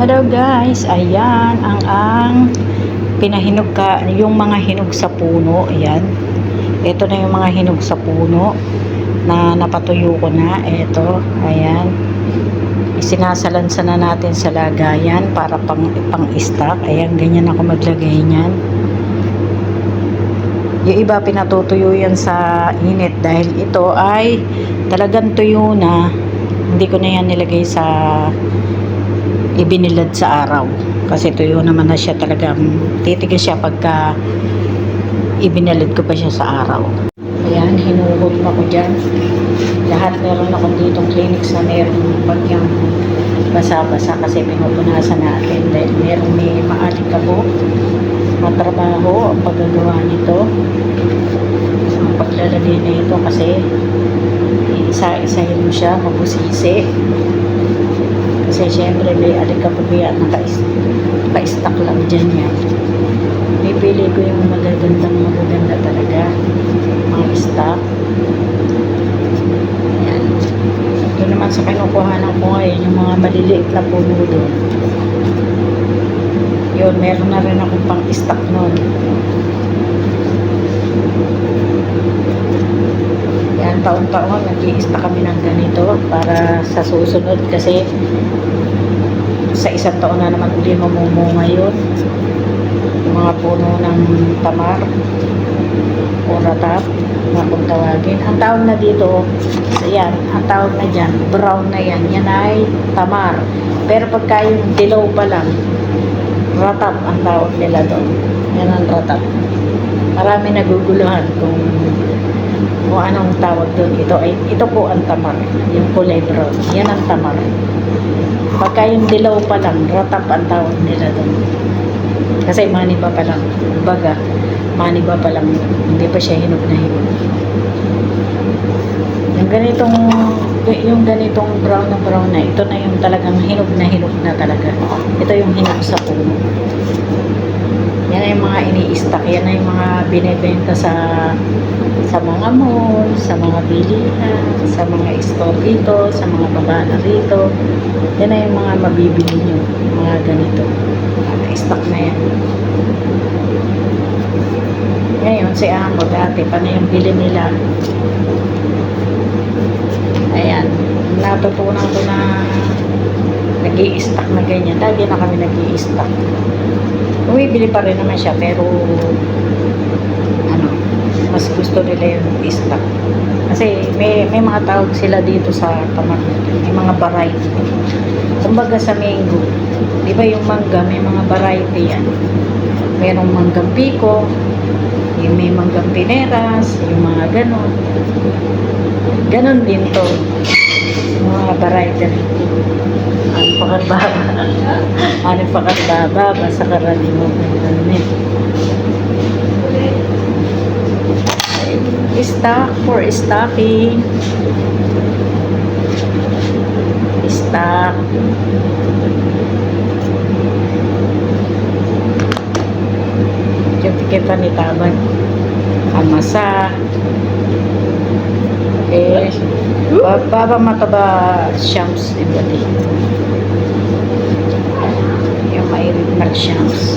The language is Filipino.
Hello guys, ayan ang ang pinahinog ka, yung mga hinog sa puno, ayan. Ito na yung mga hinog sa puno na napatuyo ko na. Ito, ayan. Isinasalansa na natin sa lagayan para pang pang stock. Ayan, ganyan ako maglagay niyan. Yung iba pinatutuyo yan sa init dahil ito ay talagang tuyo na. Hindi ko na yan nilagay sa ibinilad sa araw. Kasi tuyo naman na siya talagang titigas siya pagka ibinilad ko pa siya sa araw. Ayan, hinuhod pa ko dyan. Lahat meron ako ditong clinics na meron bagyang basa-basa kasi pinupunasan natin dahil meron may maalikabo matrabaho ang paggagawa nito ang paglalagay na ito kasi isa-isahin mo siya mabusisi kasi syempre may alikabog yan naka-stack lang dyan yan pipili ko yung magagandang magaganda talaga. Mga stock yan ito naman sa kinukuhanan ko ngayon yung mga maliliit na puno doon. Yun meron na rin akong pang stock noon. Taon-taon nag-i-stock kami ng ganito para sa susunod kasi sa isang taon na naman uli mamumunga yun. Yung mga puno ng tamar o ratap na kung tawagin. Ang tawag na dito yan, ang tawag na dyan brown na yan, yan ay tamar. Pero pagka yung dilaw pa lang ratap ang tawag nila doon. Yan ang ratap. Marami naguguluhan kung kung anong tawag doon. Ito ay ito po ang tamar. Yung kulay brown. Yan ang tamar pagka yung dilaw pa lang ratap ang tawag nila doon. Kasi maniba pa lang. Baga maniba pa lang. Hindi pa siya hinog na hinog. Yung ganitong yung ganitong brown na brown na ito na yung talagang hinog na hinog na talaga. Ito yung hinog sa puno yan ay mga ini-stock yan ay mga binibenta sa sa mga mall, sa mga bilihan, sa mga store dito, sa mga babana rito. Yan ay mga mabibili nyo, mga ganito. Stock na yan. Ngayon, si Amo dati, paano yung bili nila? Ayan, natutunan ko na nag stock na ganyan. Lagi na kami nag stock Bumibili pa rin naman siya, pero ano, mas gusto nila yung stock. Kasi may, may mga tawag sila dito sa tamar. May mga variety. Kumbaga sa mango, di ba yung mangga, may mga variety yan. Merong manggang pico, yung may manggang pineras, yung mga ganon. Ganon din to. Mga variety. Ano pa baba? Ano pa baba? Basta karani mo. Stock for stocking. Stock. Tiket pa ni Taban. Amasa. Eh, baba mataba shams iba din. Yung may mark shams.